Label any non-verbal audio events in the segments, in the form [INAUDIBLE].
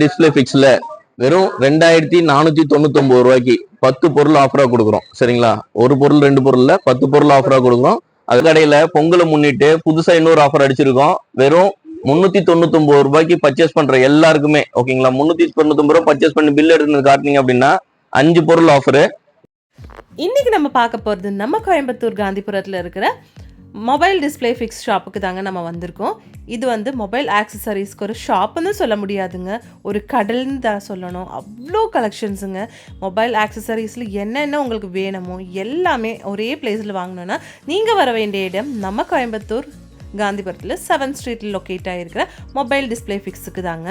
Display ஃபிக்ஸில் வெறும் ரெண்டாயிரத்தி நானூத்தி தொண்ணூத்தி ஒன்பது ரூபாய்க்கு பத்து பொருள் ஆஃபரா கொடுக்குறோம். சரிங்களா? ஒரு பொருள் ரெண்டு பொருள்ல பத்து பொருள் ஆஃபரா கொடுக்குறோம். அது கடையில பொங்கலை முன்னிட்டு புதுசா இன்னொரு ஆஃபர் அடிச்சிருக்கோம். வெறும் முன்னூத்தி தொண்ணூத்தி ஒன்பது ரூபாய்க்கு பர்ச்சேஸ் பண்ற எல்லாருக்குமே ஓகேங்களா முன்னூத்தி தொண்ணூத்தி ஒன்பது பர்ச்சேஸ் பண்ணி பில் எடுத்து காட்டினீங்க அப்படின்னா அஞ்சு பொருள் ஆஃபரு இன்னைக்கு நம்ம பார்க்க போகிறது நம்ம கோயம்புத்தூர் காந்திபுரத்தில் இருக்கிற மொபைல் டிஸ்ப்ளே ஃபிக்ஸ் ஷாப்புக்கு தாங்க நம்ம வந்திருக்கோம். இது வந்து மொபைல் ஆக்சசரிஸ்க்கு ஒரு ஷாப்புன்னு சொல்ல முடியாதுங்க. ஒரு கடல்னு தான் சொல்லணும். அவ்வளோ கலெக்ஷன்ஸுங்க மொபைல் ஆக்சசரிஸில் என்னென்ன உங்களுக்கு வேணுமோ எல்லாமே ஒரே பிளேஸில் வாங்கினோன்னா நீங்கள் வர வேண்டிய இடம் நம்ம கோயம்புத்தூர் காந்திபுரத்தில் செவன்த் ஸ்ட்ரீட்டில் லொக்கேட் ஆகிருக்கிற மொபைல் டிஸ்ப்ளே ஃபிக்ஸுக்கு தாங்க.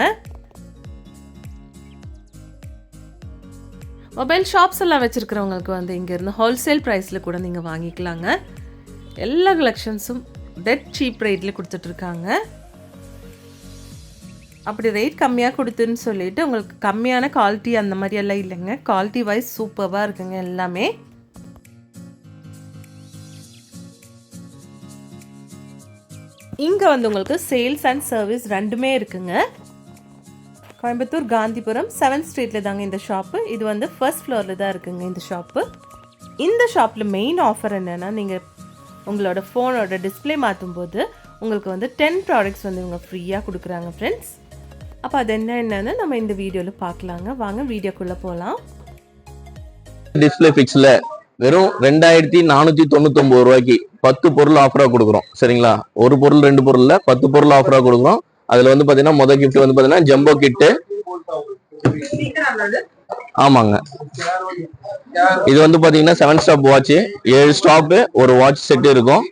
மொபைல் ஷாப்ஸ் எல்லாம் வச்சுருக்கிறவங்களுக்கு வந்து இங்கேருந்து ஹோல்சேல் ப்ரைஸில் கூட நீங்கள் வாங்கிக்கலாங்க. எல்லா கலெக்ஷன்ஸும் டெட் சீப் ரேட்டில் கொடுத்துட்ருக்காங்க. அப்படி ரேட் கம்மியாக கொடுத்துன்னு சொல்லிட்டு உங்களுக்கு கம்மியான குவாலிட்டி அந்த மாதிரி எல்லாம் இல்லைங்க. குவாலிட்டி வைஸ் சூப்பராக இருக்குங்க எல்லாமே. இங்கே வந்து உங்களுக்கு சேல்ஸ் அண்ட் சர்வீஸ் ரெண்டுமே இருக்குங்க. கோயம்புத்தூர் காந்திபுரம் செவன்த் ஸ்ட்ரீட்டில் தாங்க இந்த ஷாப்பு இது வந்து ஃபர்ஸ்ட் ஃப்ளோரில் தான் இருக்குங்க இந்த ஷாப்பு இந்த ஷாப்பில் மெயின் ஆஃபர் என்னென்னா நீங்கள் உங்களோட ஃபோனோட டிஸ்ப்ளே மாற்றும் போது உங்களுக்கு வந்து டென் ப்ராடக்ட்ஸ் வந்து இவங்க ஃப்ரீயாக கொடுக்குறாங்க ஃப்ரெண்ட்ஸ் அப்போ அது என்ன என்னன்னு நம்ம இந்த வீடியோவில் பார்க்கலாங்க. வாங்க வீடியோக்குள்ளே போகலாம் டிஸ்பிளே ஃபிக்ஸில் வெறும் ரெண்டாயிரத்தி நானூற்றி தொண்ணூத்தொம்பது ரூபாய்க்கு பத்து பொருள் ஆஃபராக கொடுக்குறோம். சரிங்களா? ஒரு பொருள் ரெண்டு பொருளில் பத்து பொருள் ஆஃபராக கொடுக்குறோம். அதில் வந்து பார்த்தீங்கன்னா முதல் கிஃப்ட் வந்து பார்த்தீங்கன்னா ஜம்போ கிட்டு ஆமாங்க. இது வந்து பாத்தீங்கன்னா செவன் ஸ்டாப் வாட்ச் ஏழு ஸ்டாப் ஒரு வாட்ச் செட் இருக்கும்.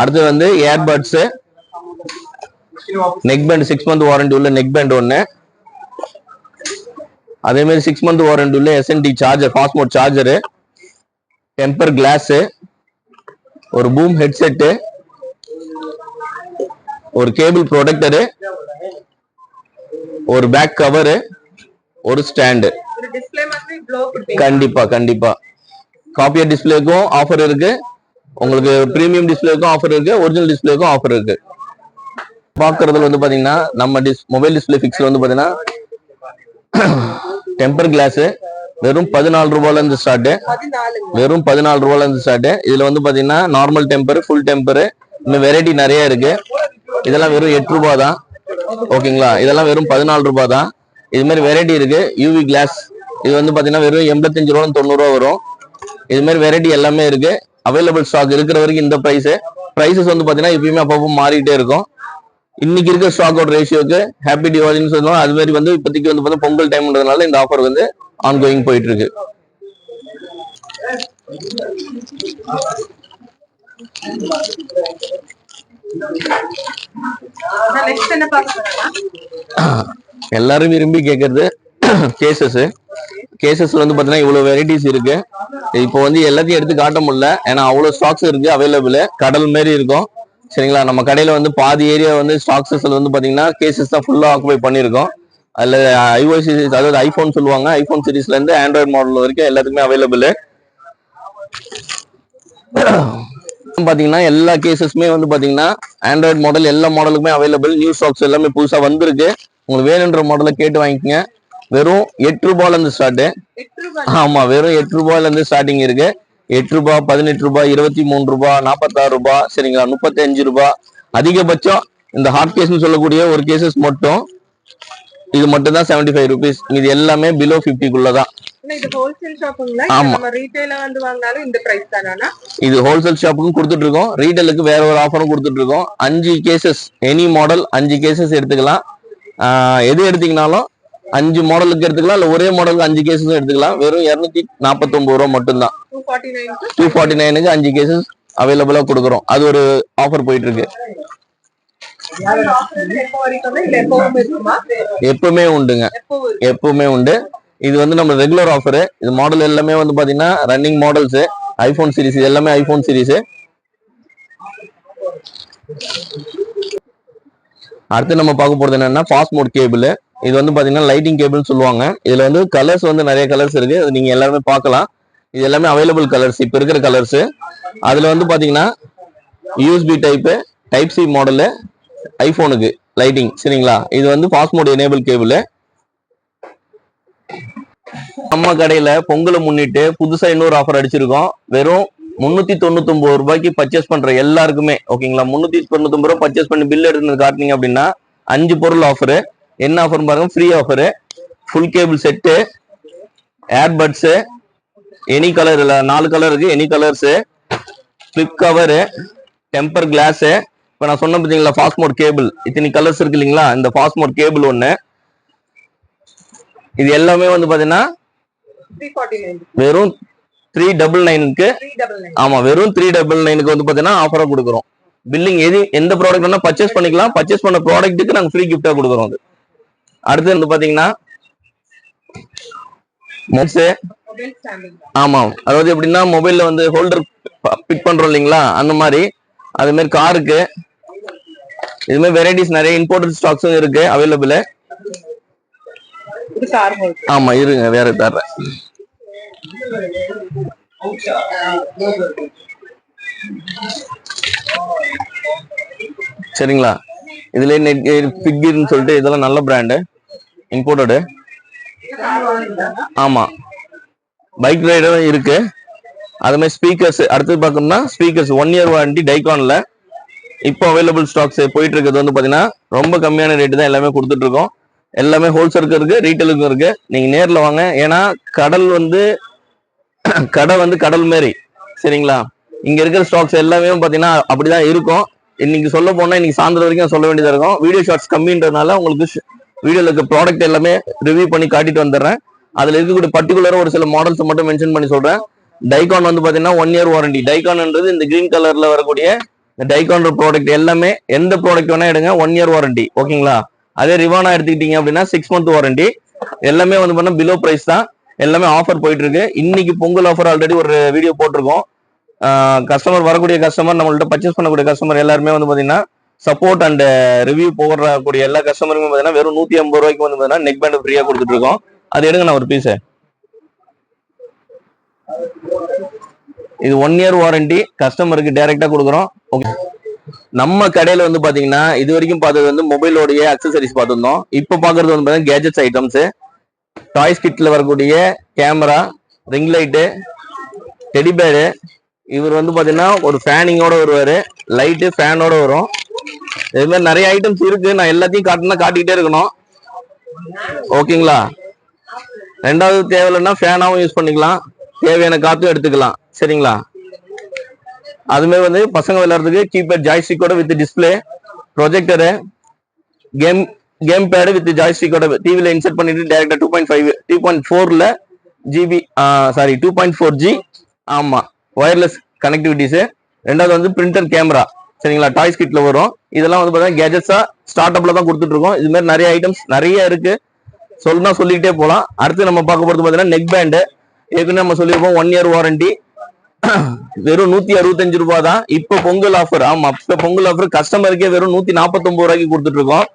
அடுத்து வந்து earbuds neckband six month warranty உள்ள நெக் பேண்ட் ஒன்று அதே மாதிரி சிக்ஸ் மந்த் வாரண்டி உள்ள SND charger பாஸ்மோட் charger temper glass ஒரு பூம் ஹெட்செட்டு ஒரு கேபிள் ப்ரொடக்டரு ஒரு பேக் கவரு ஒரு ஸ்டாண்டு கண்டிப்பா கண்டிப்பா. காப்பியர் டிஸ்பிளேக்கும் ஆஃபர் இருக்கு. உங்களுக்கு பிரீமியம் டிஸ்பிளேக்கும் ஆஃபர் இருக்கு. ஒரிஜினல் டிஸ்பிளேக்கும் ஆஃபர் இருக்கு. பாக்குறதுல வந்து பாத்தீங்கன்னா நம்ம டிஸ் மொபைல் டிஸ்பிளே ஃபிக்ஸ்ல வந்து பாத்தீங்கன்னா டெம்பர் கிளாஸ் வெறும் பதினாலு ரூபாயில இருந்து ஸ்டார்ட் வெறும் பதினாலு ரூபாயில இருந்து ஸ்டார்ட் இதுல வந்து பாத்தீங்கன்னா நார்மல் டெம்பர் ஃபுல் டெம்பர் இன்னும் வெரைட்டி நிறைய இருக்கு. இதெல்லாம் வெறும் எட்டு ரூபாய் தான். ஓகேங்களா இதெல்லாம் வெறும் பதினாலு ரூபாய் தான். இது மாதிரி வெரைட்டி இருக்கு. யூவி கிளாஸ் இது வந்து பாத்தீங்கன்னா வெறும் எண்பத்தஞ்சு ரூபா தொண்ணூறு ரூபா வரும். இது மாதிரி வெரைட்டி எல்லாமே இருக்கு. அவைலபிள் ஸ்டாக் இருக்கிற வரைக்கும் இந்த பிரைஸ் பிரைசஸ் வந்து பாத்தீங்கன்னா எப்பயுமே அப்பப்போ மாறிட்டே இருக்கும். இன்னைக்கு இருக்க ஸ்டாக்கோட ரேஷியோக்கு ஹாப்பி டிவாலின்னு சொல்லுவோம் அது மாதிரி வந்து இப்போதைக்கு வந்து பார்த்தா பொங்கல் டைம்ன்றதுனால இந்த ஆஃபர் வந்து ஆன் கோயிங் போயிட்டு இருக்கு Thank you. எல்லாரும் விரும்பி கேட்கறது கேசஸ் கேசஸ்ல வந்து பாத்தீங்கன்னா இவ்வளவு வெரைட்டிஸ் இருக்கு. இப்போ வந்து எல்லாத்தையும் எடுத்து காட்ட முடியல. ஏன்னா அவ்வளவு ஸ்டாக்ஸ் இருக்கு அவைலபிள் கடல் மாதிரி இருக்கும். சரிங்களா? நம்ம கடையில வந்து பாதி ஏரியா வந்து ஸ்டாக்ஸஸ்ல வந்து பாத்தீங்கன்னா கேசஸ் தான் ஃபுல்லா ஆக்குபை பண்ணிருக்கோம் அதுல uh, ஐஓ சீரிஸ் அதாவது ஐபோன் சொல்லுவாங்க. ஐபோன் சீரீஸ்ல இருந்து ஆண்ட்ராய்டு மாடல் வரைக்கும் எல்லாத்துக்குமே அவைலபிள் பாத்தீங்கன்னா எல்லா கேசஸ்மே வந்து பாத்தீங்கன்னா ஆண்ட்ராய்டு மாடல் எல்லா மாடலுக்குமே அவைலபிள் நியூ ஸ்டாக்ஸ் எல்லாமே புதுசா வந்திருக்கு. உங்களுக்கு வேணுன்ற மாடலை கேட்டு வாங்கிக்கங்க. வெறும் எட்டு ரூபாயில இருந்து ஸ்டார்ட் எட்டு ரூபாய் ஆமா வெறும் எட்டு ரூபாயில இருந்து ஸ்டார்டிங் இருக்கு. எட்டு ரூபாய் பதினெட்டு ரூபாய் இருபத்தி மூணு ரூபாய் நாற்பத்தாறு ரூபாய் சரிங்களா? முப்பத்தி அஞ்சு ரூபாய் அதிகபட்சம் இந்த ஹாட் கேஸ்னு சொல்லக்கூடிய ஒரு கேசஸ் மட்டும் இது மட்டும் தான் செவன்டி ஃபைவ் ருபீஸ் இது எல்லாமே பிலோ ஃபிஃப்டிக்குள்ள தான் இது ஹோல்சேல் ஷாப்புங்களா. நம்ம ரீட்டைல வந்து வாங்கினாலும் இந்த பிரைஸ் தானா இது ஹோல்சேல் ஷாப்புக்கும் கொடுத்துட்டு இருக்கோம் ரீட்டைலுக்கு வேற ஒரு ஆஃபரும் கொடுத்துட்டு இருக்கோம் அஞ்சு கேசஸ் எனி மாடல் அஞ்சு கேசஸ் எடுத்துக்கலாம். எது எடுத்தீங்கனாலும் அஞ்சு மாடலுக்கு எடுத்துக்கலாம். இல்ல ஒரே மாடலுக்கு அஞ்சு கேசஸும் எடுத்துக்கலாம். வெறும் இருநூத்தி நாற்பத்தொன்பது ரூபா மட்டும்தான். டூ ஃபார்ட்டி நைனுக்கு அஞ்சு கேசஸ் அவைலபிளா கொடுக்குறோம். அது ஒரு ஆஃபர் போயிட்டு இருக்கு எப்பவும் உண்டுங்க. எப்பவும் உண்டு. இது வந்து நம்ம ரெகுலர் ஆஃபர் இது மாடல் எல்லாமே வந்து பாத்தீங்கன்னா ரன்னிங் மாடல்ஸ் ஐபோன் சீரிஸ் இது எல்லாமே ஐபோன் சீரிஸ் அடுத்து நம்ம பார்க்க போறது என்னன்னா ஃபாஸ்ட் மோட் கேபிள் இது வந்து பாத்தீங்கன்னா லைட்டிங் கேபிள் சொல்லுவாங்க. இதுல வந்து கலர்ஸ் வந்து நிறைய கலர்ஸ் இருக்கு. அது நீங்க எல்லாருமே பார்க்கலாம். இது எல்லாமே அவைலபிள் கலர்ஸ் இப்ப இருக்கிற கலர்ஸ் அதுல வந்து பாத்தீங்கன்னா USB type type C model ஐபோனுக்கு lighting சரிங்களா? இது வந்து ஃபாஸ்ட் மோட் எனேபிள் கேபிள் நம்ம கடையில பொங்கலை முன்னிட்டு புதுசா இன்னொரு ஆஃபர் அடிச்சிருக்கோம். வெறும் முன்னூத்தி தொண்ணூத்தி ஒன்பது ரூபாய்க்கு பர்ச்சேஸ் பண்ற எல்லாருக்குமே ஓகேங்களா முன்னூத்தி தொண்ணூத்தி ஒன்பது ரூபாய் பர்ச்சேஸ் பண்ணி பில் எடுத்து காட்டினீங்க அப்படின்னா அஞ்சு பொருள் ஆஃபரு என்ன ஆஃபர் பாருங்க free offer full cable set earbuds any colour இல்லை நாலு கலர் இருக்கு any colours flip cover temper glass இப்போ நான் சொன்ன பார்த்தீங்களா ஃபாஸ்மோட் கேபிள் இத்தனை கலர்ஸ் இருக்கு இல்லைங்களா? இந்த ஃபாஸ்மோட் கேபிள் ஒன்று இது எல்லாமே வந்து பார்த்தீங்கன்னா வெறும் த்ரீ டபுள் நைனுக்கு த்ரீ டபுள் நைன் ஆமா வெறும் த்ரீ டபுள் நைனுக்கு வந்து பாத்தீங்கன்னா ஆஃபரா கொடுக்குறோம். பில்லிங் எது எந்த ப்ராடக்ட் வேணா பர்ச்சேஸ் பண்ணிக்கலாம். பர்ச்சேஸ் பண்ண ப்ராடக்ட்டுக்கு நாங்க ஃப்ரீ கிஃப்டா கொடுக்குறோம் அது. அடுத்து வந்து பாத்தீங்கன்னா மோட்ஸ் மொபைல் ஸ்டாண்டிங் ஆமா அதாவது எப்படின்னா மொபைல்ல வந்து ஹோல்டர் பிக் பண்றோம் இல்லைங்களா? அந்த மாதிரி. அது மாதிரி காருக்கு இது மாதிரி வெரைட்டிஸ் நிறைய இம்போர்ட்டட் ஸ்டாக்ஸும் இருக்கு அவைலபிள் ஆமா இருங்க வேற தர்றேன். சரிங்களா? இதுல நெட் பிக்னு சொல்லிட்டு இதெல்லாம் நல்ல பிராண்டு இம்போர்ட்டடு ஆமா. பைக் ரைடரும் இருக்கு. அது மாதிரி ஸ்பீக்கர்ஸ் அடுத்து பார்க்கணும்னா ஸ்பீக்கர்ஸ் ஒன் இயர் வாரண்டி டைகான்ல இப்போ அவைலபிள் ஸ்டாக்ஸ் போயிட்டு இருக்கிறது வந்து பார்த்தீங்கன்னா ரொம்ப கம்மியான ரேட்டு தான் எல்லாமே கொடுத்துட்டு இருக்கோம் எல்லாமே ஹோல்சேலுக்கு இருக்கு ரீட்டைலுக்கும் இருக்கு. நீங்க நேரில் வாங்க. ஏன்னா கடல் வந்து [CLEARS THROAT] கடை வந்து கடல் மாரி. சரிங்களா? இங்க இருக்கிற ஸ்டாக்ஸ் எல்லாமே பார்த்தீங்கன்னா அப்படிதான் இருக்கும். இன்னைக்கு சொல்ல போனா இன்னைக்கு சாயந்தரம் வரைக்கும் சொல்ல வேண்டியதாக இருக்கும். வீடியோ ஷார்ட்ஸ் கம்மின்றதுனால உங்களுக்கு வீடியோல இருக்க ப்ராடக்ட் எல்லாமே ரிவ்யூ பண்ணி காட்டிட்டு வந்துடுறேன். அதுல இருக்கக்கூடிய பர்டிகுலரா ஒரு சில மாடல்ஸ் மட்டும் மென்ஷன் பண்ணி சொல்றேன். டைகான் வந்து பாத்தீங்கன்னா ஒன் இயர் வாரண்டி டைகான்ன்றது இந்த கிரீன் கலர்ல வரக்கூடிய இந்த டைகான் ப்ராடக்ட் எல்லாமே எந்த ப்ராடக்ட் வேணா எடுங்க ஒன் இயர் வாரண்டி ஓகேங்களா? அதே ரிவானா எடுத்துக்கிட்டீங்க அப்படின்னா சிக்ஸ் மந்த் வாரண்டி எல்லாமே வந்து பண்ண பிலோ பிரைஸ் தான். எல்லாமே ஆஃபர் போயிட்டு இருக்கு இன்னைக்கு பொங்கல் ஆஃபர் ஆல்ரெடி ஒரு வீடியோ போட்டிருக்கோம். கஸ்டமர் வரக்கூடிய கஸ்டமர் நம்மள்ட்ட பர்ச்சேஸ் பண்ணக்கூடிய கஸ்டமர் எல்லாருமே வந்து பார்த்தீங்கன்னா சப்போர்ட் அண்ட் ரிவ்யூ போடக்கூடிய எல்லா கஸ்டமருமே பார்த்தீங்கன்னா வெறும் நூத்தி ஐம்பது ரூபாய்க்கு வந்து பார்த்தீங்கன்னா நெக் பேண்ட் ஃப்ரீயாக கொடுத்துட்டு இருக்கோம். அது எடுங்க நான் ஒரு பீஸ் இது ஒன் இயர் வாரண்டி கஸ்டமருக்கு டைரக்டா கொடுக்குறோம். ஓகே நம்ம கடையில வந்து பாத்தீங்கன்னா இது வரைக்கும் பார்த்தது வந்து மொபைலோடைய அக்சசரிஸ் பார்த்துருந்தோம். இப்போ பாக்குறது வந்து பாத்தீங்கன்னா கேஜெட்ஸ் ஐட்டம்ஸ் டாய்ஸ் கிட்ல வரக்கூடிய கேமரா ரிங் லைட்டு டெடிபேடு இவர் வந்து பாத்தீங்கன்னா ஒரு ஃபேனிங்கோட வருவாரு. லைட்டு ஃபேனோட வரும். இது மாதிரி நிறைய ஐட்டம்ஸ் இருக்கு. நான் எல்லாத்தையும் காட்டினா காட்டிக்கிட்டே இருக்கணும். ஓகேங்களா ரெண்டாவது தேவையில்லைன்னா ஃபேனாகவும் யூஸ் பண்ணிக்கலாம். தேவையான காத்தும் எடுத்துக்கலாம். சரிங்களா? அதுமாரி வந்து பசங்க விளையாடுறதுக்கு keypad ஜாய்ஸ்டிக்கோட with display projector game game pad with ஜாய்ஸ்டிக்கோட டிவியில் இன்செர்ட் பண்ணிட்டு டேரக்டா two point five two point ஃபோர்ல GB sorry two point four G ஆமா ஒயர்லெஸ் கனெக்டிவிட்டிஸு ரெண்டாவது வந்து பிரிண்டர் கேமரா சரிங்களா டாய்ஸ் கிட்ல வரும். இதெல்லாம் வந்து பார்த்தீங்கன்னா கேஜெட்ஸா ஸ்டார்ட் அப்ல தான் கொடுத்துட்டு இருக்கோம் இது மாதிரி நிறைய ஐட்டம்ஸ் நிறைய இருக்கு. சொல்லணும் சொல்லிக்கிட்டே போகலாம் அடுத்து நம்ம பார்க்க போறது பார்த்தீங்கன்னா நெக் பேண்டு ஏற்கனவே நம்ம சொல்லியிருப்போம் ஒன் இயர் வாரண்டி வெறும் நூத்தி அறுபத்தஞ்சு ரூபாய் தான் இப்போ பொங்கல் ஆஃபர் ஆமா இப்ப பொங்கல் ஆஃபர் கஸ்டமருக்கே வெறும் நூத்தி நாற்பத்தொன்பது ரூபாய்க்கு கொடுத்துட்டு இருக்கோம்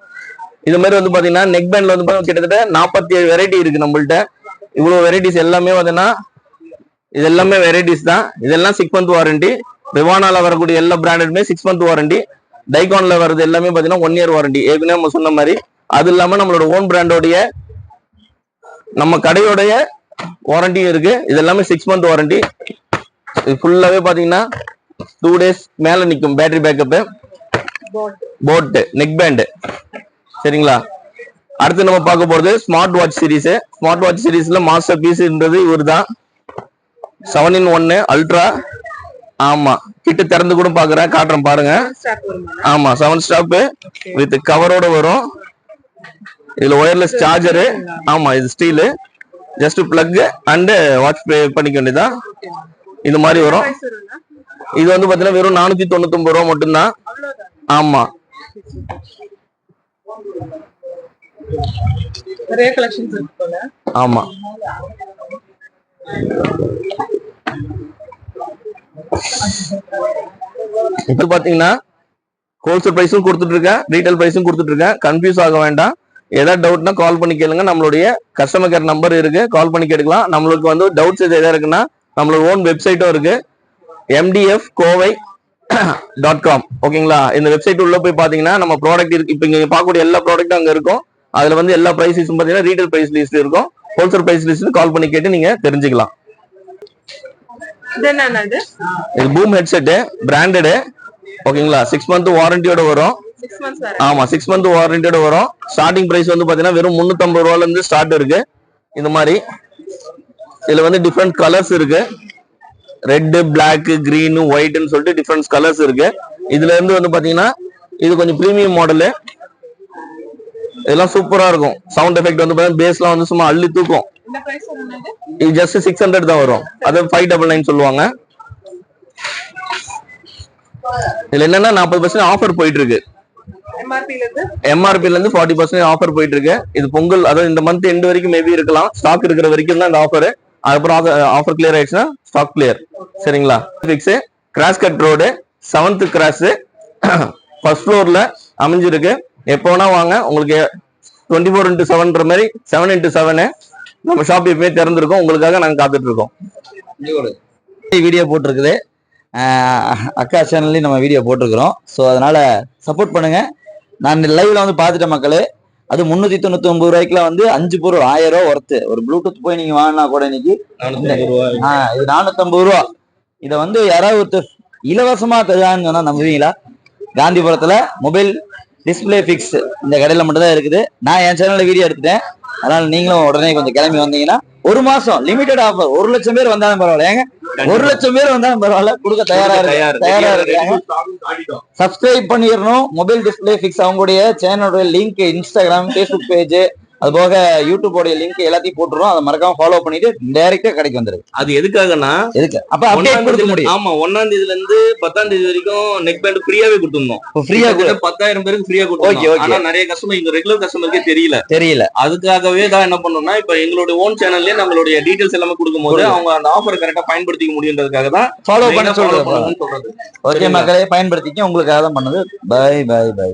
இது மாதிரி வந்து பாத்தீங்கன்னா நெக் பேண்ட்ல வந்து பாத்தீங்கன்னா கிட்டத்தட்ட நாற்பத்தி ஏழு வெரைட்டி இருக்கு நம்மள்ட்ட. இவ்வளவு வெரைட்டிஸ் எல்லாமே பாத்தீங்கன்னா இது எல்லாமே வெரைட்டிஸ் தான். இதெல்லாம் சிக்ஸ் மந்த் வாரண்டி ரிவானால வரக்கூடிய எல்லா பிராண்டடுமே சிக்ஸ் மந்த் வாரண்டி டைகான்ல வர்றது எல்லாமே பாத்தீங்கன்னா ஒன் இயர் வாரண்டி ஏற்கனவே நம்ம சொன்ன மாதிரி. அது இல்லாம நம்மளோட ஓன் பிராண்டோடைய நம்ம கடையோடைய வாரண்டியும் இருக்கு. இது எல்லாமே சிக்ஸ் மந்த் வாரண்டி இது ஃபுல்லாவே பாத்தீங்கன்னா டூ டேஸ் மேல நிற்கும் பேட்டரி பேக்கப் போட்டு நெக் பேண்ட் சரிங்களா? அடுத்து நம்ம பார்க்க போறது smart watch series smart watch சீரீஸ்ல மாஸ்டர் பீஸ்ன்றது இவர் தான் செவன் இன் ஒன்னு அல்ட்ரா ஆமா. கிட்ட திறந்து கூட பாக்குறேன். காட்டுறேன் பாருங்க. ஆமா செவன் ஸ்டாப் வித் கவரோட வரும். இதுல ஒயர்லெஸ் சார்ஜரு ஆமா இது steel just plug and watch பண்ணிக்க வேண்டியதான் இது மாதிரி வரும். இது வந்து பாத்தீங்கன்னா வெறும் நானூத்தி தொண்ணூத்தி ஒன்பது ரூபா மட்டும்தான். ஆமா. ஆமா. இப்போ பாத்தீங்கன்னா ஹோல்சேல் பிரைஸும் கொடுத்துட்டு இருக்கேன் ரீட்டைல் பிரைஸும் கொடுத்துட்டு இருக்கேன் கன்ஃபியூஸ் ஆக வேண்டாம். ஏதாவது டவுட்னா கால் பண்ணி கேளுங்க. நம்மளுடைய கஸ்டமர் கேர் நம்பர் இருக்கு. கால் பண்ணி கேட்டுக்கலாம். நம்மளுக்கு வந்து டவுட்ஸ் எதாவது இருக்குன்னா நம்மளோட ஓன் வெப்சைட்டும் இருக்கு. எம்டிஎஃப் கோவை டாட் காம் ஓகேங்களா? இந்த வெப்சைட் உள்ள போய் பாத்தீங்கன்னா நம்ம ப்ராடக்ட் இருக்கு. இப்போ இங்க பார்க்கக்கூடிய எல்லா ப்ராடக்ட்டும் அங்க இருக்கும். அதுல வந்து எல்லா பிரைஸஸும் பாத்தீங்கன்னா ரீட்டைல் பிரைஸ் லிஸ்ட் இருக்கும். ஹோல்சேல் பிரைஸ் லிஸ்ட் கால் பண்ணி கேட்டு நீங்க தெரிஞ்சுக்கலாம். இது பூம் ஹெட்செட் பிராண்டடு ஓகேங்களா? சிக்ஸ் மந்த் வாரண்டியோட வரும். ஆமா சிக்ஸ் மந்த் வாரண்டியோட வரும். ஸ்டார்டிங் பிரைஸ் வந்து பாத்தீங்கன்னா வெறும் 350 ரூபால இருந்து ஸ்டார்ட் இருக்கு. இந்த மாதிரி. இதுல வந்து டிஃப்ரெண்ட் கலர்ஸ் இருக்கு. ரெட் பிளாக் green ஒயிட்னு சொல்லிட்டு டிஃப்ரெண்ட் கலர்ஸ் இருக்கு. இதுல இருந்து வந்து பாத்தீங்கன்னா இது கொஞ்சம் ப்ரீமியம் மாடலு இதெல்லாம் சூப்பரா இருக்கும். சவுண்ட் எஃபெக்ட் வந்து பாத்தீங்கன்னா பேஸ்லாம் வந்து சும்மா அள்ளி தூக்கும். இது ஜஸ்ட் சிக்ஸ் ஹண்ட்ரட் தான் வரும். அது ஃபைவ் டபுள் நைன் சொல்லுவாங்க. இதுல என்னன்னா நாற்பது பர்சன்ட் ஆஃபர் போயிட்டு இருக்கு எம்ஆர்பில இருந்து? ஃபார்ட்டி பர்சன்ட் ஆஃபர் போயிட்டு இருக்கு இது பொங்கல் அதாவது இந்த மந்த் எண்டு வரைக்கும் மேபி இருக்கலாம். ஸ்டாக் இருக்கிற வரைக்கும் தான் இந்த ஆஃபர் அதுக்கப்புறம் ஆஃபர் கிளியர் uh, ஆயிடுச்சுன்னா ஸ்டாக் கிளியர் சரிங்களா? Fix cross cut road seventh cross first ஃப்ளோரில் அமைஞ்சிருக்கு. எப்போ வேணா வாங்க. உங்களுக்கு டுவெண்ட்டி ஃபோர் இன்ட்டு செவன்ற மாதிரி செவன் இன்ட்டு செவனு நம்ம ஷாப் எப்பயுமே திறந்துருக்கோம். உங்களுக்காக நாங்கள் காத்துட்டு இருக்கோம் வீடியோ போட்டிருக்குது. அக்கா சேனல்லையும் நம்ம வீடியோ போட்டிருக்கிறோம். ஸோ அதனால் சப்போர்ட் பண்ணுங்கள் நான் லைவில் வந்து பார்த்துட்டேன் மக்களே. அது முந்நூற்றி தொண்ணூத்தி ஒன்பது ரூபாய்க்குலாம் வந்து அஞ்சு பொருள் ஆயிரம் ரூபா ஒர்த்து ஒரு ப்ளூடூத் போய் நீங்க வாங்கினா கூட இன்னைக்கு இது நானூத்தம்பது ரூபா. இதை வந்து யாராவது ஒருத்தர் இலவசமா தருவான்னு சொன்னா நம்புவீங்களா? காந்திபுரத்துல மொபைல் டிஸ்ப்ளே ஃபிக்ஸ் இந்த கடையில மட்டும் தான் இருக்குது. நான் என் சேனல்ல வீடியோ எடுத்துட்டேன். அதனால நீங்களும் உடனே கொஞ்சம் கிளம்பி வந்தீங்கன்னா ஒரு மாசம் லிமிடெட் ஆஃபர் ஒரு லட்சம் பேர் வந்தாலும் பரவாயில்ல. ஏங்க? ஒரு லட்சம் பேர் வந்தாலும் பரவாயில்ல. கொடுக்க தயாரா இருக்கு. தயாரா இருக்காங்க. சப்ஸ்கிரைப் பண்ணிடணும். மொபைல் டிஸ்ப்ளே ஃபிக்ஸ் அவங்களுடைய சேனலோட லிங்க் இன்ஸ்டாகிராம் ஃபேஸ்புக் பேஜ் அது போக யூடியூபோட லிங்க் எல்லாத்தையும் போட்டுருவோம் அதை மறக்காம ஃபாலோ பண்ணிட்டு டைரக்டா கடைக்கு வந்துருது அது எதுக்காகனா எதுக்கு? அப்ப அப்டேட் கொடுக்க முடியும். ஆமா ஒன்னாம் தேதியில இருந்து பத்தாம் தேதி வரைக்கும் நெக் பேண்ட் ஃப்ரீயாவே கொடுத்துருந்தோம் ஃப்ரீயா கூட பத்தாயிரம் பேருக்கு ஃப்ரீயா கொடுத்தோம். ஆனா நிறைய கஸ்டமர் இங்க ரெகுலர் கஸ்டமருக்கே தெரியல. தெரியல. அதுக்காகவே தான் என்ன பண்ணோம்னா இப்ப எங்களுடைய ஓன் சேனல்லே நம்மளுடைய டீடைல்ஸ் எல்லாமே கொடுக்கும்போது. அவங்க அந்த ஆஃபர் கரெக்டா பயன்படுத்திக்க முடியுன்றதுக்காக தான் ஃபாலோ பண்ண சொல்றது. ஓகே மக்களே பயன்படுத்திக்க. உங்களுக்காக தான் பண்ணது. By by by